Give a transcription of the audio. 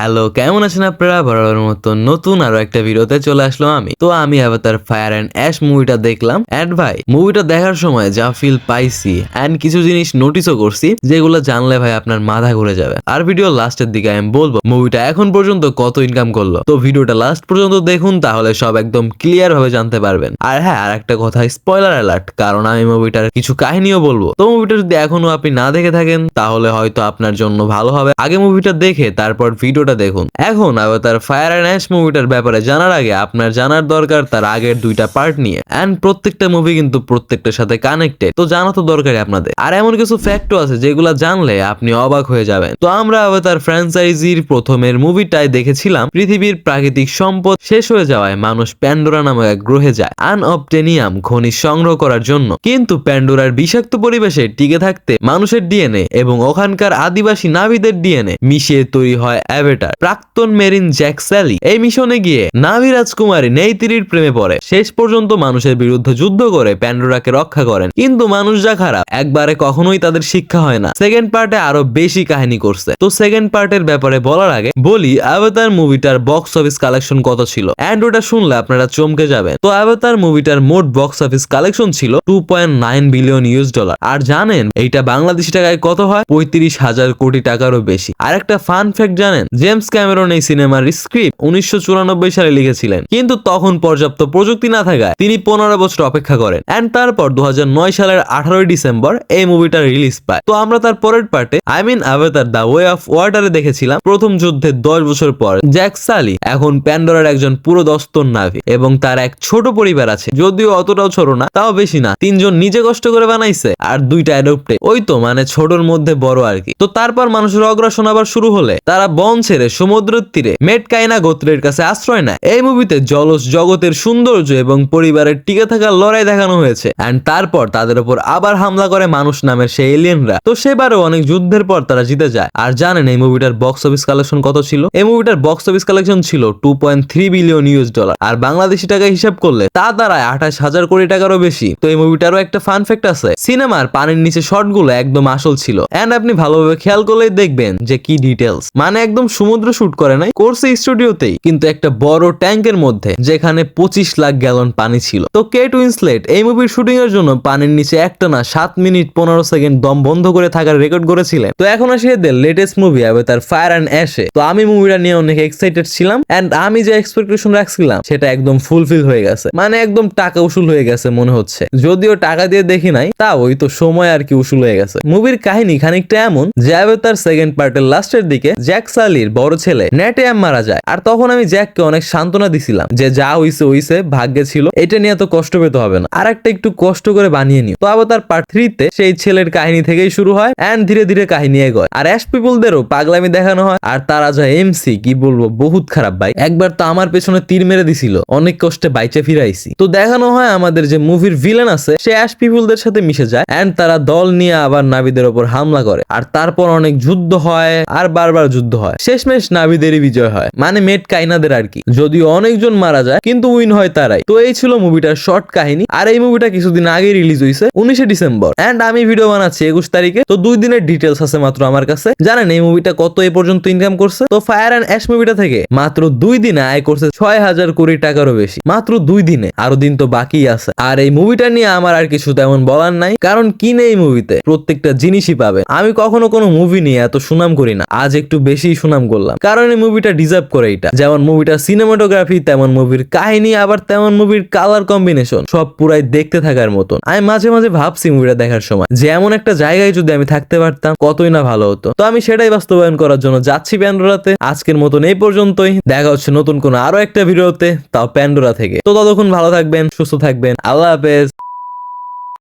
Hello কেমন আছেন আপনারা? বরাবর মতো নতুন আরও একটা ভিডিওতে চলে আসলো আমি। তো আমি আবার ফায়ার অ্যান্ড অ্যাশ মুভিটা দেখলাম। অ্যান্ড ভাই মুভিটা দেখার সময় যা ফিল পাইছি অ্যান্ড কিছু জিনিস নোটিসও করছি, যেগুলো জানলে ভাই আপনার মাথা ঘুরে যাবে। আর ভিডিও লাস্টের দিকে আমি বলব মুভিটা এখন পর্যন্ত কত ইনকাম করল? তো ভিডিওটা লাস্ট পর্যন্ত দেখুন, তাহলে সব একদম ক্লিয়ার ভাবে জানতে পারবেন। আর হ্যাঁ আর একটা কথা স্পয়লার অ্যালার্ট কারণ আমি মুভিটার কিছু কাহিনীও বলব। তো মুভিটা যদি এখনও আপনি না দেখে থাকেন, তাহলে হয়তো আপনার জন্য ভালো হবে। আগে মুভিটা দেখে, তারপর ভিডিওটা দেখুন। এখন আবার ফায়ার অ্যান্ড অ্যাশ মুভিটার ব্যাপারে জানার আগে আপনার জানার দরকার তার আগের দুইটা পার্ট নিয়ে। অ্যান্ড প্রত্যেকটা মুভি কিন্তু প্রত্যেকটার সাথে কানেক্টেড তো জানা তো দরকারই আপনাদের। আর এমন কিছু ফ্যাক্টও আছে যেগুলো জানলে আপনি অবাক হয়ে যাবেন। তো আমরা আবার তার ফ্র্যাঞ্চাইজির প্রথমের মুভিটাই দেখেছিলাম, পৃথিবীর প্রাকৃতিক সম্পদ শেষ হয়ে যাওয়ায় মানুষ প্যান্ডোরা নামক এক গ্রহে যায় আনঅবটেনিয়াম খনিজ সংগ্রহ করার জন্য। কিন্তু প্যান্ডোরার বিষাক্ত পরিবেশে টিকে থাকতে মানুষের ডিএনএ এবং ওখানকার আদিবাসী নাভিদের ডিএনএ মিশিয়ে তৈরি হয় অ্যাভেটার প্রাক্তন মেরিন জ্যাক স্যালি এই মিশনে গিয়ে নাভি রাজকুমারী নেইতিরির প্রেমে পড়ে। শেষ পর্যন্ত মানুষের বিরুদ্ধে যুদ্ধ করে প্যান্ডোরাকে রক্ষা করেন। কিন্তু মানুষ যা খারাপ, একবারে কখনোই তাদের শিক্ষা হয় না। সেকেন্ড পার্টে আরও বেশি কাহিনী করছে। তো সেকেন্ড পার্টের ব্যাপারে বলার আগে বলি, অ্যাভাতার মুভিটার বক্স অফিস কালেকশন কত ছিল? অ্যান্ড ওটা শুনলে আপনারা চমকে যাবেন। তো অ্যাভাতার মুভিটার মোট বক্স অফিস কালেকশন ছিল টু বিলিয়ন ইউএস ডলার আর জানেন, এইটা বাংলাদেশি টাকায় কত হয়? পঁয়ত্রিশ হাজার কোটি টাকারও বেশি। আর একটা ফান ফ্যাক্ট জানেন জেমস ক্যামেরন এই সিনেমার স্ক্রিপ্ট উনিশশো চুরানব্বই সালে লিখেছিলেন। কিন্তু তখন পর্যাপ্ত প্রযুক্তি না থাকায় তিনি পনেরো বছর অপেক্ষা করেন। অ্যান্ড তারপর দুহাজার নয় সালের আঠারোই ডিসেম্বর এই মুভিটা রিলিজ পায়। তো আমরা তার পরের পার্টে I mean Avatar the way of ওয়াটারে দেখেছিলাম। প্রথম যুদ্ধের দশ বছর পর জ্যাক সালি এখন প্যান্ডোরার একজন পুরো দস্তর নাভি এবং তার এক ছোট পরিবার আছে। যদিও অতটাও ছোট না, তাও বেশি না। তিনজন নিজে কষ্ট করে বানাইছে আর দুইটা অ্যাডপ্টে ওই তো মানে ছোটর মধ্যে বড় আর কি। তো তারপর মানুষের অগ্রাসন আবার শুরু হলে তারা বন ছেড়ে সমুদ্রের তীরে। মেটকাইনা গোত্রের কাছে আশ্রয় নেয়। এই মুভিতে জলজ জগতের সৌন্দর্য এবং পরিবারের টিকে থাকার লড়াই দেখানো হয়েছে। অ্যান্ড তারপর তাদের উপর আবার হামলা করে মানুষ নামের সেই এলিয়েনরা। তো সেবারও অনেক যুদ্ধের পর তারা জিতে যায়। আর জানেন এই মুভিটার বক্স অফিস কালেকশন কত ছিল? এই মুভিটার বক্স অফিস কালেকশন ছিল two point three billion US dollar আর বাংলাদেশি টাকায় হিসাব করলে তা দাঁড়ায় আঠাশ হাজার কোটি টাকারও বেশি। তো এই মুভিটারও একটা ফান ফ্যাক্ট আছে। সিনেমার পানির নিচে শটগুলো একদম আসল ছিল। এন্ড আপনি ভালোভাবে খেয়াল করলেই দেখবেন যে কি ডিটেলস মানে একদম শুট করে নাই করছে স্টুডিওতেই কিন্তু একটা বড় ট্যাঙ্কের মধ্যে, যেখানে পঁচিশ লাখ গ্যালন পানি ছিল। তো কেট উইন্সলেট এই মুভির শুটিং এর জন্য পানির নিচে একটা না সাত মিনিট পনেরো সেকেন্ড দম বন্ধ করে থাকার রেকর্ড করেছিলেন তো এখন আসে এদের লেটেস্ট মুভি হবে তার ফায়ার অ্যান্ড অ্যাশে তো আমি মুভিটা নিয়ে অনেক এক্সাইটেড ছিলাম এন্ড আমি যে এক্সপেকটেশন রাখছিলাম, সেটা একদম ফুলফিল হয়ে গেছে। মানে একদম টাকা উসুল হয়ে গেছে মনে হচ্ছে। যদিও টাকা দিয়ে দেখি নাই তা ওই তো সময় আর কি উসুল হয়ে গেছে। মুভির কাহিনী খানিকটা এমন যে তার সেকেন্ড পার্টের লাস্টের দিকে, জ্যাক সালির বড় ছেলে নেটেয়াম মারা যায়। আর তখন আমি জ্যাককে অনেক সান্ত্বনা দিছিলাম যে যা হইছে হইছে, ভাগ্যে ছিল, এটা নিয়ে তো কষ্ট পেতে হবে না। আর একটা একটু কষ্ট করে বানিয়ে নিও। তো আবার পার্ট থ্রিতে সেই ছেলের কাহিনী থেকেই শুরু হয় এন্ড ধীরে ধীরে কাহিনী এগোয়। আর অ্যাশ পিপুলদেরও পাগলামি দেখানো হয়, আর তারা যা এমসি কি বলব, বহুত খারাপ ভাই। একবার তো আমার পেছনে তীর মেরে দিছিল, অনেক কষ্টে বাইচে ফিরাইছি। তো দেখানো হয় আমাদের যে মুভির ভিলেন আছে, সে অ্যাশ পিপুলদের সাথে মিশে যায় এন্ড তারা দল নিয়ে আবার নাবিদের ওপর হামলা করে। আর তারপর অনেক যুদ্ধ হয়, আর বারবার যুদ্ধ হয়। শেষমেশ নাবিদেরই বিজয় হয়। মানে মেট কাইনাদের আর কি। যদিও অনেকজন মারা যায়, কিন্তু উইন হয় তারাই। তো এই ছিল মুভিটার শর্ট কাহিনী। আর এই মুভিটা কিছুদিন আগে রিলিজ হয়েছে উনিশে ডিসেম্বর। এন্ড আমি ভিডিও বানাচ্ছি একুশ তারিখে। তো দুই দিনের ডিটেলস আছে মাত্র আমার কাছে। জানেন, এই মুভিটা কত এ পর্যন্ত ইনকাম করছে? তো ফায়ার অ্যান্ড অ্যাশ মুভিটা থেকে মাত্র দুই দিনে আয় করছে ছয় হাজার কোটি টাকারও বেশি। মাত্র দুই দিনে। আরও দিন তো বাকি আছে। আর এই মুভিটা নিয়ে আমার আর কিছু তেমন বলার নাই। কারণ কিনে এই মুভিতে? প্রত্যেকটা জিনিসই পাবে। আমি কখনো কোনো মুভি নিয়ে এত সুনাম করি না। আজ একটু বেশি সুনাম করলাম। কারণ এই মুভিটা ডিজার্ভ করে এটা। যেমন মুভিটা সিনেমাটোগ্রাফি তেমন মুভির কাহিনী, আবার তেমন মুভির কালার কম্বিনেশন সব পুরাই দেখতে থাকার মতন। আমি মাঝে মাঝে ভাবছি মুভিটা দেখার সময় যে এমন একটা জায়গায় যদি আমি থাকতে পারতাম, কতই না ভালো হতো। তো আমি সেটাই বাস্তবায়ন করার জন্য যাচ্ছি প্যান্ডোরাতে। আজকের মতন এই পর্যন্তই। দেখা হচ্ছে নতুন কোন আরও একটা ভিডিওতে তাও প্যান্ডোরা থেকে। তো ততক্ষণ ভালো থাকবেন, সুস্থ থাকবেন। আল্লাহ হাফেজ।